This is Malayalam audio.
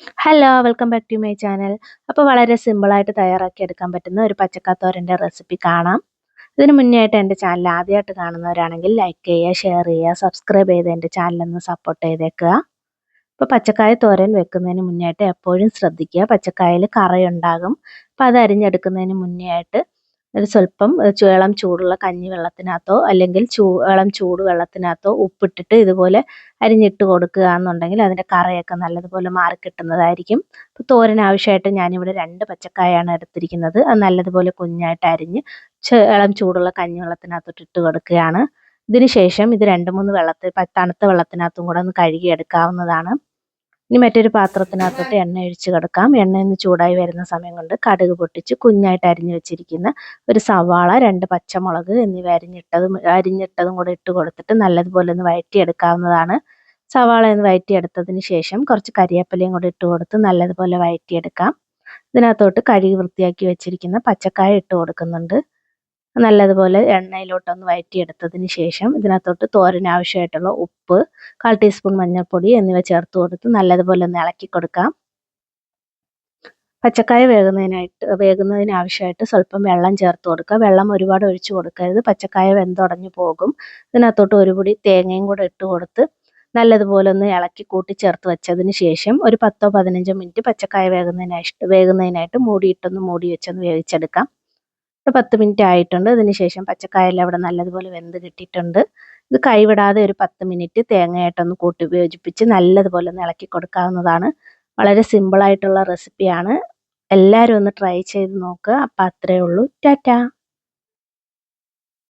Hello welcome back to my channel അപ്പോൾ വളരെ സിമ്പിളായിട്ട് തയ്യാറാക്കി എടുക്കാൻ പറ്റുന്ന ഒരു പച്ചക്കാത്തോരന്റെ റെസിപ്പി കാണാം. ഇതിന് മുന്നേ ആയിട്ട് എന്റെ ചാനൽ ആദ്യമായിട്ട് കാണുന്നവരാണെങ്കിൽ ലൈക്ക് ചെയ്യുക ഷെയർ ചെയ്യുക സബ്സ്ക്രൈബ് ചെയ്ത് എന്റെ ചാനലൊന്ന് സപ്പോർട്ട് ചെയ്തേക്കുക. അപ്പോൾ പച്ചക്കായ തോരൻ വെക്കുന്നതിന് മുന്നേ ആയിട്ട് എപ്പോഴും ശ്രദ്ധിക്കുക. പച്ചക്കായയിൽ കറയുണ്ടാകും അപ്പോൾ അത് അരിഞ്ഞെടുക്കുന്നതിന് മുന്നേ ആയിട്ട് ഒരു സ്വല്പം ഇളം ചൂടുള്ള കഞ്ഞി വെള്ളത്തിനകത്തോ അല്ലെങ്കിൽ ചൂ ഇളം ചൂട് വെള്ളത്തിനകത്തോ ഉപ്പിട്ടിട്ട് ഇതുപോലെ അരിഞ്ഞിട്ട് കൊടുക്കുക എന്നുണ്ടെങ്കിൽ അതിന്റെ കറയൊക്കെ നല്ലതുപോലെ മാറി കിട്ടുന്നതായിരിക്കും. അപ്പോൾ തോരൻ ആവശ്യമായിട്ട് ഞാനിവിടെ രണ്ട് പച്ചക്കായാണ് എടുത്തിരിക്കുന്നത്. അത് നല്ലതുപോലെ കുഞ്ഞായിട്ട് അരിഞ്ഞ് ഇളം ചൂടുള്ള കഞ്ഞി വെള്ളത്തിനകത്തോട്ട് ഇട്ട് കൊടുക്കുകയാണ്. ഇതിന് ശേഷം ഇത് രണ്ട് മൂന്ന് വെള്ളത്തിൽ തണുത്ത വെള്ളത്തിനകത്തും കൂടെ ഒന്ന് കഴുകി എടുക്കാവുന്നതാണ് ഇനി മറ്റൊരു പാത്രത്തിനകത്തോട്ട് എണ്ണ ഒഴിച്ച് കിടക്കാം. എണ്ണ ഒന്ന് ചൂടായി വരുന്ന സമയം കൊണ്ട് കടുക് പൊട്ടിച്ച് കുഞ്ഞായിട്ട് അരിഞ്ഞു വെച്ചിരിക്കുന്ന ഒരു സവാള രണ്ട് പച്ചമുളക് എന്നിവ അരിഞ്ഞിട്ടതും അരിഞ്ഞിട്ടതും കൂടെ ഇട്ട് കൊടുത്തിട്ട് നല്ലതുപോലെ ഒന്ന് വഴറ്റിയെടുക്കാവുന്നതാണ്. സവാള ഒന്ന് വഴറ്റിയെടുത്തതിന് ശേഷം കുറച്ച് കരിയേപ്പിലയും കൂടെ ഇട്ട് കൊടുത്ത് നല്ലതുപോലെ വഴറ്റിയെടുക്കാം. ഇതിനകത്തോട്ട് കഴുകി വൃത്തിയാക്കി വെച്ചിരിക്കുന്ന പച്ചക്കായ ഇട്ട് കൊടുക്കുന്നുണ്ട്. നല്ലതുപോലെ എണ്ണയിലോട്ടൊന്ന് വഴറ്റിയെടുത്തതിന് ശേഷം ഇതിനകത്തോട്ട് തോരൻ ആവശ്യമായിട്ടുള്ള ഉപ്പ് കാൽ ടീസ്പൂൺ മഞ്ഞൾപ്പൊടി എന്നിവ ചേർത്ത് കൊടുത്ത് നല്ലതുപോലെ ഒന്ന് ഇളക്കി കൊടുക്കാം. പച്ചക്കായ വേകുന്നതിനായിട്ട് വേകുന്നതിന് ആവശ്യമായിട്ട് സ്വല്പം വെള്ളം ചേർത്ത് കൊടുക്കുക. വെള്ളം ഒരുപാട് ഒഴിച്ചു കൊടുക്കരുത്. പച്ചക്കായ വെന്തുടഞ്ഞു പോകും. ഇതിനകത്തോട്ട് ഒരു പൊടി തേങ്ങയും കൂടെ ഇട്ട് കൊടുത്ത് നല്ലതുപോലെ ഒന്ന് ഇളക്കി കൂട്ടി ചേർത്ത് വെച്ചതിന് ശേഷം ഒരു പത്തോ പതിനഞ്ചോ മിനിറ്റ് പച്ചക്കായ വേകുന്നതിനായിട്ട് വേകുന്നതിനായിട്ട് മൂടിയിട്ടൊന്ന് മൂടി വെച്ചൊന്ന് വേവിച്ചെടുക്കാം. ഒരു പത്ത് മിനിറ്റ് ആയിട്ടുണ്ട്. അതിന് ശേഷം പച്ചക്കായെല്ലാം അവിടെ നല്ലതുപോലെ വെന്ത് കിട്ടിയിട്ടുണ്ട്. ഇത് കൈവിടാതെ ഒരു പത്ത് മിനിറ്റ് തേങ്ങയായിട്ടൊന്ന് കൂട്ടി ഉപയോഗിപ്പിച്ച് നല്ലതുപോലെ ഒന്ന് ഇളക്കി കൊടുക്കാവുന്നതാണ്. വളരെ സിമ്പിളായിട്ടുള്ള റെസിപ്പിയാണ് എല്ലാവരും ഒന്ന് ട്രൈ ചെയ്ത് നോക്കുക അപ്പം അത്രയേ ഉള്ളൂ. ടാറ്റാ.